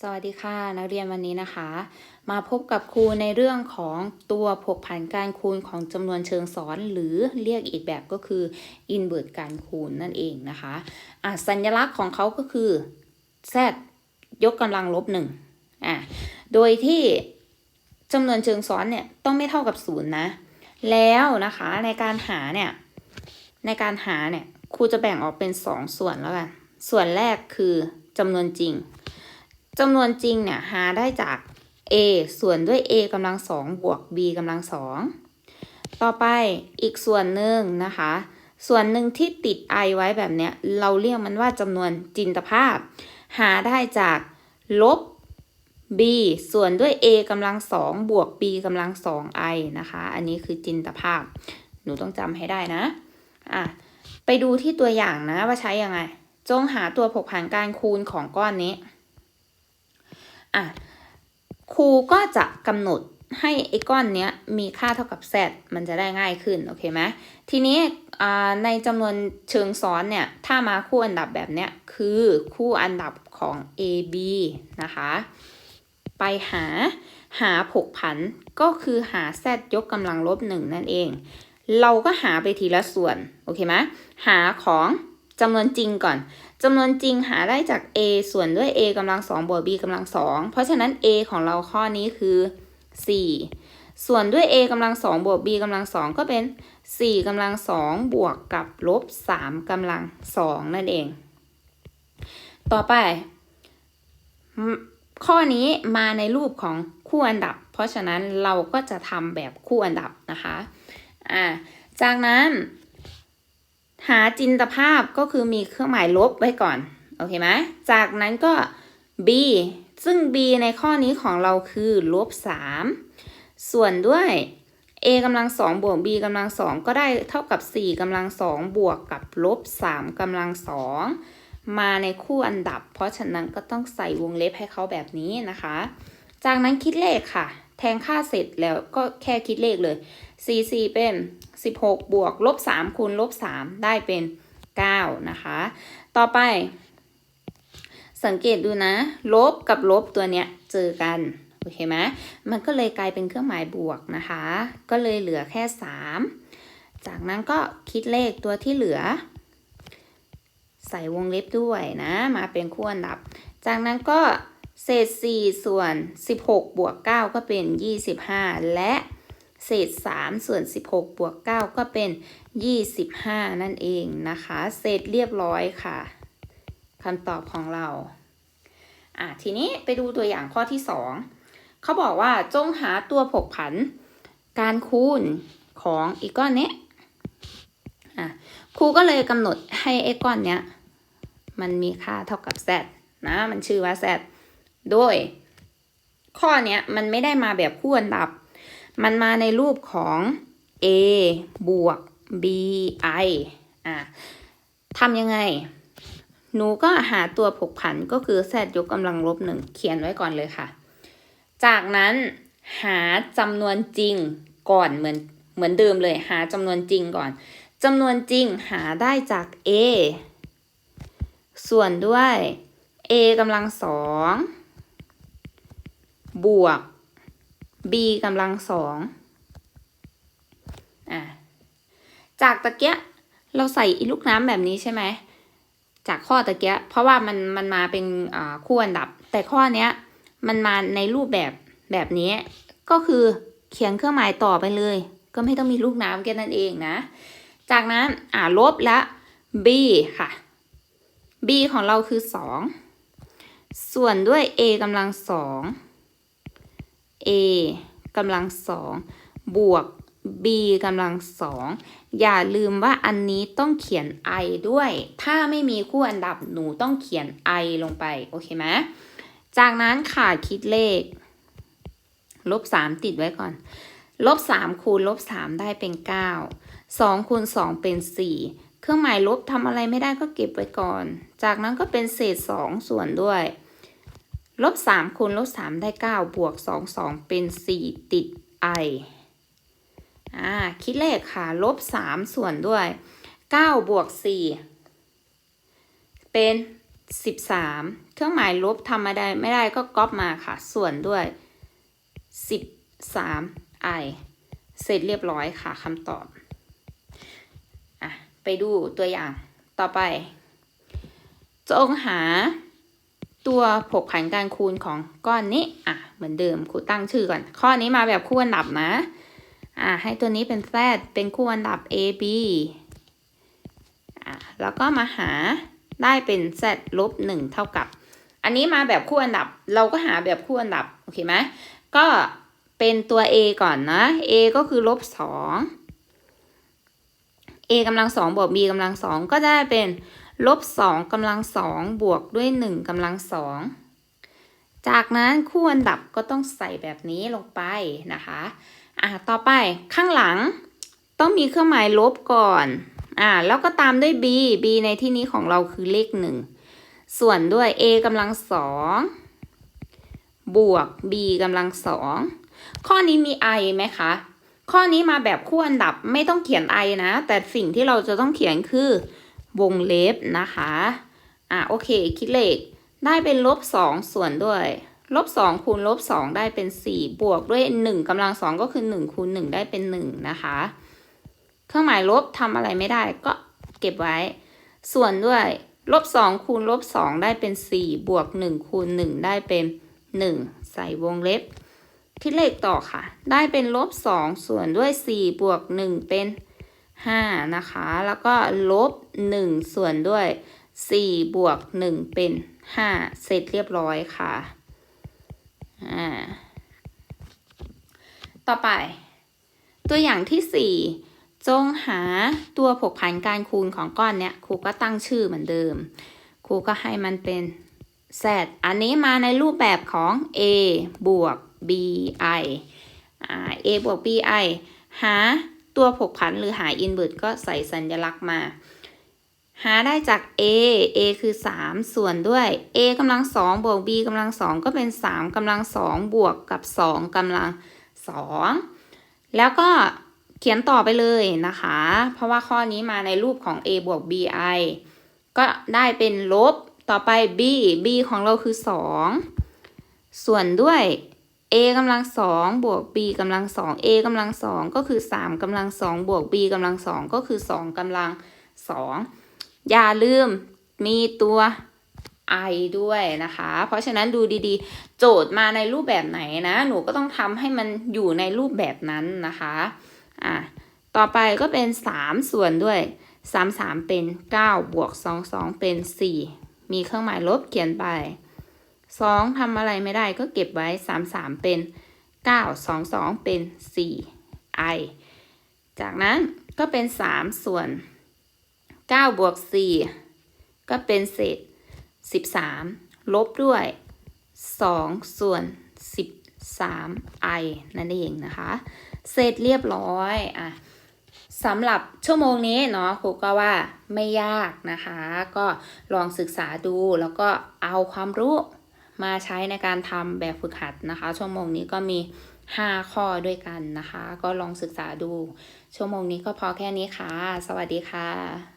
สวัสดีค่ะ นักเรียนวันนี้นะคะ มาพบกับครูในเรื่องของตัวผกผันการคูณของจำนวนเชิงซ้อน หรือเรียกอีกแบบก็คือ inverse การคูณนั่นเองนะคะอะสัญลักษณ์ของเขาก็คือ z ยกกำลังลบหนึ่งอะโดยที่จำนวนเชิงซ้อนเนี่ยต้องไม่เท่ากับศูนย์นะ แล้วนะคะในการหาเนี่ยในการหาเนี่ยครูจะแบ่งออกเป็น 2 ส่วนแล้วกันส่วนแรกคือจำนวนจริง จำนวนจริงเนี่ยหาได้จาก a ส่วนด้วย a กำลังสองบวก b กำลังสองต่อไปอีกส่วนหนึ่งนะคะ ส่วนหนึ่งที่ติด i ไว้แบบเนี้ย เราเรียกมันว่าจำนวนจินตภาพ หาได้จากลบ b ส่วนด้วย a กำลังสองบวก b กำลังสอง i นะคะ อันนี้คือจินตภาพ หนูต้องจำให้ได้นะ อะ ไปดูที่ตัวอย่างนะว่าใช้ยังไง จงหาตัวผกผันการคูณของก้อนนี้ อะครูก็จะกำหนดให้ไอ้ก้อนเนี้ยมีค่าเท่ากับ z มันจะได้ง่ายขึ้น โอเคไหมทีนี้ในจำนวนเชิงซ้อนเนี่ย ถ้ามาคู่อันดับแบบเนี้ย คือคู่อันดับของ a b นะคะ ไปหาหาผกผันก็คือหา z ยกกำลังลบหนึ่งนั่นเอง เราก็หาไปทีละส่วน โอเคไหมหาของ จำนวนจริงก่อนจำนวนจริงหาได้จาก a ส่วนด้วย a กำลังสองบวก b กำลังสองเพราะฉะนั้น a ของเราข้อนี้คือ 4 ส่วนด้วย a กำลังสองบวก b กำลังสองก็เป็น 4กำลังสองบวกกับลบ3กำลังสองนั่นเอง ต่อไป ข้อนี้มาในรูปของคู่อันดับ เพราะฉะนั้นเราก็จะทำแบบคู่อันดับนะคะอ่าจากนั้น หาจินตภาพก็คือมีเครื่องหมายลบไว้ก่อน โอเคไหมจากนั้นก็ b ซึ่ง b ในข้อนี้ของเราคือลบ3ส่วนด้วย a กำลังสองบวก b กำลังสองก็ได้เท่ากับ 4กำลังสองบวกกับลบ3กำลังสองมาในคู่อันดับ เพราะฉะนั้นก็ต้องใส่วงเล็บให้เขาแบบนี้นะคะ จากนั้นคิดเลขค่ะ แทงค่าเสร็จแล้วก็แค่คิดเลขเลย4 4เป็น 16 บวกลบ3คูณลบ3ได้เป็น 9 นะคะ ต่อไป สังเกตดูนะ ลบกับลบตัวเนี้ยเจอกัน โอเคไหมมันก็เลยกลายเป็นเครื่องหมายบวกนะคะ ก็เลยเหลือแค่ 3 จากนั้นก็คิดเลขตัวที่เหลือ ใส่วงเล็บด้วยนะ มาเป็นคู่อันดับ จากนั้นก็ เศษ 4 ส่วน 16 บวก 9 ก็เป็น 25 และเศษ 3 ส่วน 16 บวก 9 ก็เป็น 25 นั่นเองนะคะ เสร็จเรียบร้อยค่ะคำตอบของเรา อะ ทีนี้ไปดูตัวอย่างข้อที่ 2 เขาบอกว่าจงหาตัวผกผัน การคูณของอีกก้อนนี้อะครูก็เลยกำหนดให้ไอ้ก้อนเนี้ย มันมีค่าเท่ากับ z นะ มันชื่อว่า z โดย ข้อเนี้ยมันไม่ได้มาแบบคู่อันดับ มันมาในรูปของ a บวก b i อะทำยังไง หนูก็หาตัวผกผันก็คือ z ยกกำลังลบหนึ่งเขียนไว้ก่อนเลยค่ะ จากนั้นหาจำนวนจริงก่อนเหมือนเหมือนเดิมเลย หาจำนวนจริงก่อนจำนวนจริงหาได้จาก a ส่วนด้วย a กำลังสอง บวก b กำลังสองอะจากตะเกียเราใส่ลูกน้ำแบบนี้ใช่ไหม จากข้อตะเกียเพราะว่ามันมันมาเป็นคู่อันดับ แต่ข้อเนี้ยมันมาในรูปแบบแบบนี้ ก็คือเขียนเครื่องหมายต่อไปเลย ก็ไม่ต้องมีลูกน้ำแค่นั้นเองนะ จากนั้นอ่าลบและ b ค่ะ b ของเราคือ 2 ส่วนด้วย a กำลังสอง a กำลังสองบวก b กำลังสองอย่าลืมว่าอันนี้ต้องเขียน i ด้วย ถ้าไม่มีคู่อันดับหนูต้องเขียน i ลงไป โอเคไหมจากนั้นค่ะคิดเลข ลบ 3 ติดไว้ก่อน ลบ 3 คูณลบ 3 ได้เป็น 9 2คูณ2เป็น 4 เครื่องหมายลบทำอะไรไม่ได้ก็เก็บไว้ก่อน จากนั้นก็เป็นเศษ 2 ส่วนด้วย ลบ3คูณลบ3ได้9บวก2 2เป็น4ติด i อ่าคิดเลขค่ะ ลบ3ส่วนด้วย9บวก4เป็น13เครื่องหมายลบทำมาได้ไม่ได้ก็ก๊อปมาค่ะ ส่วนด้วย13 i เสร็จเรียบร้อยค่ะคำตอบอะไปดูตัวอย่างต่อไป จงหา ตัวผกผันการคูณของก้อนนี้อะเหมือนเดิมครูตั้งชื่อก่อน ข้อนี้มาแบบคู่อันดับนะอะให้ตัวนี้เป็น z เป็นคู่อันดับ a b อะแล้วก็มาหาได้เป็น z ลบหนึ่งเท่ากับ อันนี้มาแบบคู่อันดับ เราก็หาแบบคู่อันดับ โอเคไหมก็เป็นตัว a ก่อนนะ a ก็คือลบสอง a กำลังสองบวก b กำลังสองก็ได้เป็น ลบสองกำลังสองบวกด้วยหนึ่งกำลังสองจากนั้นคู่อันดับก็ต้องใส่แบบนี้ลงไปนะคะอะต่อไปข้างหลังต้องมีเครื่องหมายลบก่อนอ่าแล้วก็ตามด้วย b b ในที่นี้ของเราคือเลขหนึ่งส่วนด้วย a กำลังสองบวก b กำลังสองข้อนี้มี i ไหมคะ ข้อนี้มาแบบคู่อันดับไม่ต้องเขียน i นะ แต่สิ่งที่เราจะต้องเขียนคือ วงเล็บนะคะ อะโอเค คิดเลขได้เป็นลบสองส่วนด้วยลบสองคูณลบสองได้เป็นสี่บวกด้วยหนึ่งกำลังสองก็คือหนึ่งคูณหนึ่งได้เป็นหนึ่งนะคะ เครื่องหมายลบทำอะไรไม่ได้ก็เก็บไว้ ส่วนด้วยลบสองคูณลบสองได้เป็นสี่บวกหนึ่งคูณหนึ่งได้เป็นหนึ่งใส่วงเล็บคิดเลขต่อค่ะ ได้เป็นลบสองส่วนด้วยสี่บวกหนึ่งเป็น ห้านะคะ แล้วก็ลบหนึ่งส่วนด้วยสี่บวกหนึ่งเป็นห้าเสร็จเรียบร้อยค่ะ อ่า ต่อไป ตัวอย่างที่สี่จงหาตัวผกผันการคูณของก้อนเนี้ยครูก็ตั้งชื่อเหมือนเดิม ครูก็ให้มันเป็น z อันนี้มาในรูปแบบของ a บวก b i อ่า a บวก b i หา ตัวผกผันหรือหา inverse ก็ใส่สัญลักษณ์มา หาได้จาก a a คือ 3 ส่วนด้วย a กำลัง2บวก b กำลัง2ก็เป็น 3กำลัง2บวกกับ 2กำลัง 2 แล้วก็เขียนต่อไปเลยนะคะ เพราะว่าข้อนี้มาในรูปของ a บวก b i ก็ได้เป็นลบ ต่อไป b b ของเราคือ 2 ส่วนด้วย a กำลังสองบวก b กำลังสอง a กำลังสองก็คือ3กำลังสองบวก b กำลังสองก็คือ2กำลังสองอย่าลืมมีตัว i ด้วยนะคะ เพราะฉะนั้นดูดีๆ โจทย์มาในรูปแบบไหนนะ หนูก็ต้องทำให้มันอยู่ในรูปแบบนั้นนะคะอะต่อไปก็เป็น 3 ส่วนด้วย 3 3 เป็น 9 บวก 2 2 เป็น 4 มีเครื่องหมายลบเขียนไป สองทำอะไรไม่ได้ก็เก็บไว้สามสามเป็นเก้าสองสองเป็นสี่ไอจากนั้นก็เป็นสามส่วนเก้าบวกสี่ก็เป็นเศษสิบสามลบด้วยสองส่วนสิบสามไอนั่นเองนะคะ เสร็จเรียบร้อยอะสำหรับชั่วโมงนี้เนาะครูก็ว่าไม่ยากนะคะ ก็ลองศึกษาดูแล้วก็เอาความรู้ มาใช้ในการทำแบบฝึกหัดนะคะ ชั่วโมงนี้ก็มี 5 ข้อด้วยกันนะคะ ก็ลองศึกษาดู ชั่วโมงนี้ก็พอแค่นี้ค่ะ สวัสดีค่ะ